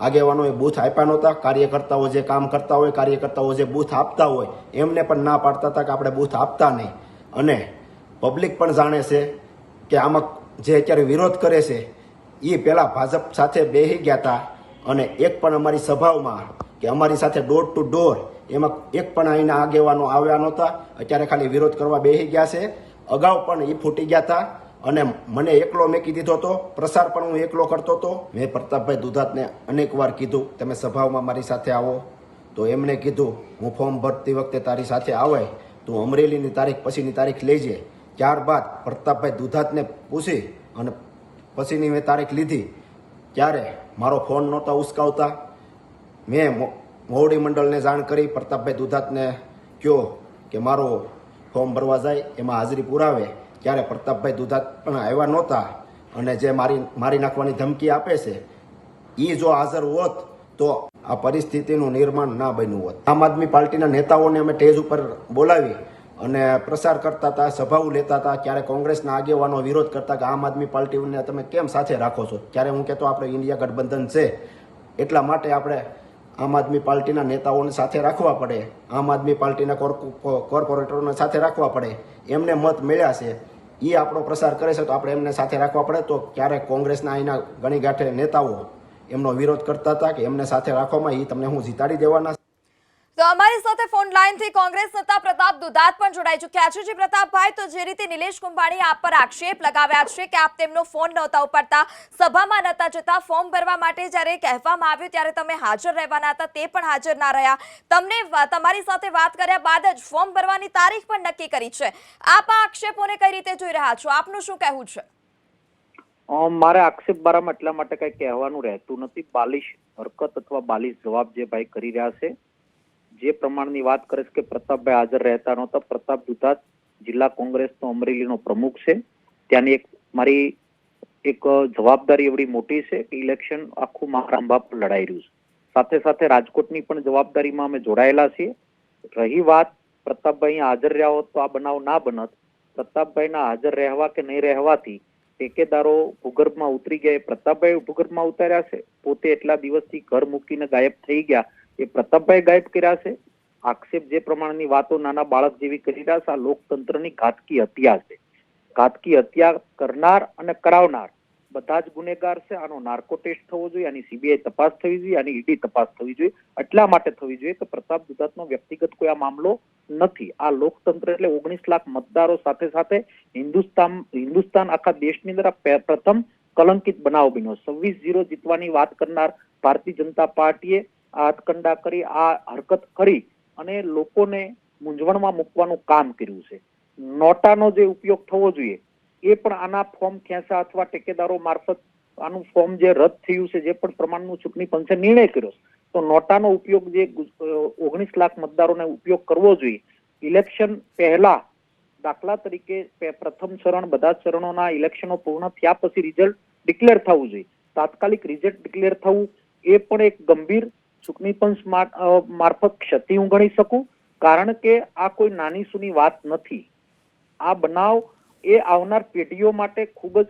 આગેવાનોએ બૂથ આપ્યા નહોતા, કાર્યકર્તાઓ જે કામ કરતા હોય, કાર્યકર્તાઓ જે બૂથ આપતા હોય, એમને પણ ના પાડતા હતા કે આપણે બૂથ આપતા નહીં. અને પબ્લિક પણ જાણે છે કે આમાં જે અત્યારે વિરોધ કરે છે, એ પહેલાં ભાજપ સાથે બેસી ગયા હતા અને એક પણ અમારી સભાઓમાં કે અમારી સાથે ડોર ટુ ડોર એમાં એક પણ અહીંના આગેવાનો આવ્યા નહોતા. અત્યારે ખાલી વિરોધ કરવા બેસી ગયા છે. અગાઉ પણ એ ફૂટી ગયા હતા. અને મને એકલો મેં દીધો હતો પ્રસાર પણ હું એકલો કરતો હતો મેં પ્રતાપભાઈ દુધાતને અનેક વાર કીધું, તમે સભાઓમાં મારી સાથે આવો. તો એમણે કીધું, હું ફોર્મ ભરતી વખતે તારી સાથે આવે, તું અમરેલીની તારીખ પછીની તારીખ લેજે. ત્યારબાદ પ્રતાપભાઈ દુધાતને પૂછી, અને પછીની મેં તારીખ લીધી. ત્યારે મારો ફોન નહોતા ઉસકાવતા. મો- મોવડી મંડળને જાણ કરી, પ્રતાપભાઈ દુધાતને કહ્યો કે મારો ફોર્મ ભરવા જાય, એમાં હાજરી પુરાવે. ત્યારે પ્રતાપભાઈ દુધાત પણ આવ્યા નહોતા. અને જે મારી મારી નાખવાની ધમકી આપે છે એ જો હાજર હોત તો આ પરિસ્થિતિનું નિર્માણ ના બન્યું હોત. આમ આદમી પાર્ટીના નેતાઓને અમે ટેજ ઉપર બોલાવી અને પ્રસાર કરતા હતા, સભાઓ લેતા હતા. ક્યારે કોંગ્રેસના આગેવાનો વિરોધ કરતા કે આમ આદમી પાર્ટીને તમે કેમ સાથે રાખો છો? ત્યારે હું કહેતો આપણે ઇન્ડિયા ગઠબંધન છે, એટલા માટે આપણે આમ આદમી પાર્ટીના નેતાઓને સાથે રાખવા પડે. આમ આદમી પાર્ટીના કોર્પો- કોર્પોરેટરોને સાથે રાખવા પડે. એમને મત મળ્યા છે. એ આપણો પ્રસાર કરે છે તો આપણે એમને સાથે રાખવા પડે. તો ક્યારેક કોંગ્રેસના અહીંના ગણીગાંઠે નેતાઓ એમનો વિરોધ કરતા હતા કે એમને સાથે રાખવામાં એ તમને હું જીતાડી દેવાના તો અમારી સાથે ફોન લાઈનથી કોંગ્રેસ નેતા પ્રતાપ દુધાત પણ જોડાઈ ચુક્યા છે. જે પ્રતાપભાઈ, તો જે રીતે નિલેશ કુંભાણી આપ પર આક્ષેપ લગાવ્યા છે કે આપ તેમનો ફોન નહોતા ઉપાડતા, સભામાં નહોતા જતા ફોર્મ ભરવા માટે જ્યારે કહેવામાં આવ્યું ત્યારે તમે હાજર રહેવાના હતા, તે પણ હાજર ના રહ્યા. તમને તમારી સાથે વાત કર્યા બાદ જ ફોર્મ ભરવાની તારીખ પણ નક્કી કરી છે. આપ આ આક્ષેપોને કઈ રીતે જોઈ રહ્યા છો? આપનું શું કહેવું છે? મારે આક્ષેપ બારામાં એટલા માટે કઈ કહેવાનું રહેતું નથી. બાલિશ હરકત અથવા બાલિશ જવાબ જે ભાઈ કરી રહ્યા છે જે પ્રમાણની વાત કરે છે કે પ્રતાપભાઈ હાજર રહેતા નહોતા. પ્રતાપ દુધાત જિલ્લા કોંગ્રેસનો અમરેલીનો પ્રમુખ છે. ત્યાંની એક મારી એક જવાબદારી એવડી મોટી છે કે ઇલેક્શન આખું મારા પર લડાઈ રહ્યું છે. સાથે સાથે રાજકોટની પણ જવાબદારીમાં અમે જોડાયેલા છીએ. રહી વાત પ્રતાપભાઈ હાજર રહ્યા હોત તો આ બનાવ ના બનત. પ્રતાપભાઈના હાજર રહેવા કે નહીં રહેવાથી ઠેકેદારો ભૂગર્ભમાં ઉતરી ગયા. પ્રતાપભાઈ ભૂગર્ભમાં ઉતાર્યા છે. પોતે એટલા દિવસથી ઘર મૂકીને ગાયબ થઈ ગયા એ પ્રતાપભાઈ ગાયબ કર્યા છે. આક્ષેપ જે પ્રમાણની વાતો નાના બાળક જેવી કરી રહ્યા છે, આ લોકતંત્રની ઘાતકી હત્યા છે. ઘાતકી હત્યા કરનાર અને કરાવનાર બધા જ ગુનેગાર છે. આનો નાર્કો ટેસ્ટ થવો જોઈએ, આની સીબીઆઈ તપાસ થવી જોઈએ, આની ઈડી તપાસ થવી જોઈએ. એટલા માટે થવી જોઈએ કે પ્રતાપ દુધાતનો વ્યક્તિગત કોઈ આ મામલો નથી. આ લોકતંત્ર એટલે ઓગણીસ લાખ મતદારો સાથે સાથે હિન્દુસ્તાન હિન્દુસ્તાન આખા દેશની અંદર પ્રથમ કલંકિત બનાવ બન્યો. છવ્વીસ ઝીરો જીતવાની વાત કરનાર ભારતીય જનતા પાર્ટીએ હથકંડા કરી, આ હરકત કરી અને લોકોને મૂંઝવણમાં મૂકવાનું કામ કર્યું છે. નોટાનો જે ઉપયોગ થવો જોઈએ, એ પણ આના ફોર્મ ખેંચા અથવા ટેકેદારો મારફત આનું ફોર્મ જે રદ થયું છે, જે પણ પ્રમાણનું ચૂંટણી પંચે નિર્ણય કર્યો તો નોટાનો ઉપયોગ જે ઓગણીસ લાખ મતદારોને ઉપયોગ કરવો જોઈએ, ઇલેક્શન પહેલા દાખલા તરીકે પ્રથમ ચરણ, બધા ચરણોના ઇલેક્શનો પૂર્ણ થયા પછી રિઝલ્ટ ડિક્લેર થવું જોઈએ. તાત્કાલિક રિઝલ્ટ ડિક્લેર થવું એ પણ એક ગંભીર પંચ મા- મારફત ક્ષતિ હું ગણી શકું? કારણ કે આ કોઈ નાની સૂની વાત નથી. આ બનાવ એ આવનાર પેઢીઓ માટે ખૂબ જ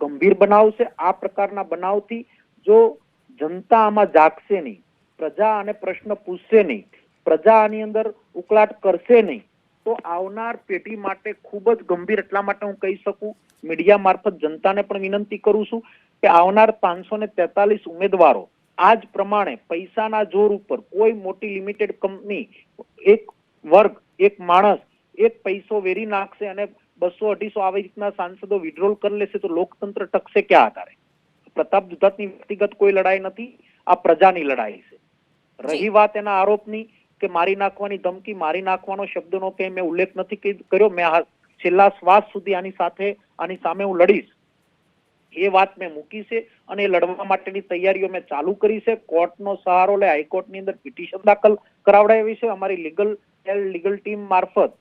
ગંભીર બનાવ છે. આ પ્રકારના બનાવથી જો જનતા આમાં જાગશે નહીં, પ્રજા આને પ્રશ્ન પૂછશે નહીં, પ્રજા આની અંદર ઉકળાટ કરશે નહીં, તો આવનાર પેઢી માટે ખૂબ જ ગંભીર એટલા માટે હું કહી શકું, મીડિયા મારફત જનતાને પણ વિનંતી કરું છું કે આવનાર પાંચસો ને તેતાલીસ ઉમેદવારો આ જ પ્રમાણે પૈસાના જોર ઉપર કોઈ મોટી લિમિટેડ કંપની એક વર્ગ એક માણસ એક પૈસો વેરી નાખશે અને બસો અઢીસો આવી રીતના સાંસદો વિડ્રોલ કરી લેશે તો લોકતંત્ર ટકશે ક્યાં આધારે? પ્રતાપ દુધાતની વ્યક્તિગત કોઈ લડાઈ નથી આ પ્રજાની લડાઈ છે. રહી વાત એના આરોપની કે મારી નાખવાની ધમકી મારી નાખવાનો શબ્દનો કે મેં ઉલ્લેખ નથી કર્યો મેં છેલ્લા શ્વાસ સુધી આની સાથે આની સામે હું લડીશ. એ વાત મેં મૂકી છે અને લડવા માટેની તૈયારીઓ મેં ચાલુ કરી છે. કોર્ટનો સહારો લે, હાઈકોર્ટની અંદર પિટિશન દાખલ કરાવડાવી છે. અમારી લીગલ લીગલ ટીમ મારફત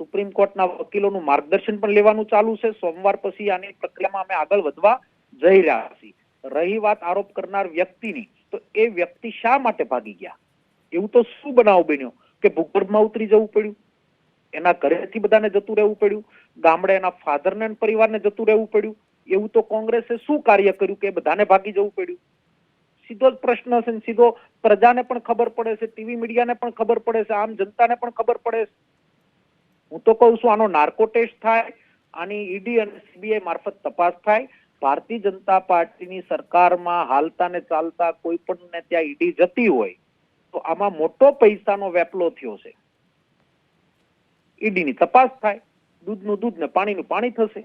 સુપ્રીમ કોર્ટના વકીલોનું માર્ગદર્શન પણ લેવાનું ચાલુ છે. સોમવાર પછી આની પ્રક્રિયામાં અમે આગળ વધવા જઈ રહ્યા છીએ. રહી વાત આરોપ કરનાર વ્યક્તિની, તો એ વ્યક્તિ શા માટે ભાગી ગયા? એવું તો શું બનાવ બન્યો કે ભૂગર્ભમાં ઉતરી જવું પડ્યું? એના ઘરેથી બધાને જતું રહેવું પડ્યું. ગામડે એના ફાધરને પરિવારને જતું રહેવું પડ્યું. એવું તો કોંગ્રેસે શું કાર્ય કર્યું કે બધાને ભાગી જવું પડ્યું? સીધો જ પ્રશ્ન છે સીધો પ્રજાને પણ ખબર પડે છે, ટીવી મીડિયાને પણ ખબર પડે છે, આમ જનતાને પણ ખબર પડે છે. હું તો કહું છું આનો નાર્કો ટેસ્ટ થાય, આની ઈડી અને સીબીઆઈ મારફત તપાસ થાય. ભારતીય જનતા પાર્ટીની સરકારમાં હાલતા ને ચાલતા કોઈ પણ ને ત્યાં ઈડી જતી હોય, તો આમાં મોટો પૈસાનો વેપલો થયો છે. ઈડીની તપાસ થાય, દૂધનું દૂધ ને પાણીનું પાણી થશે.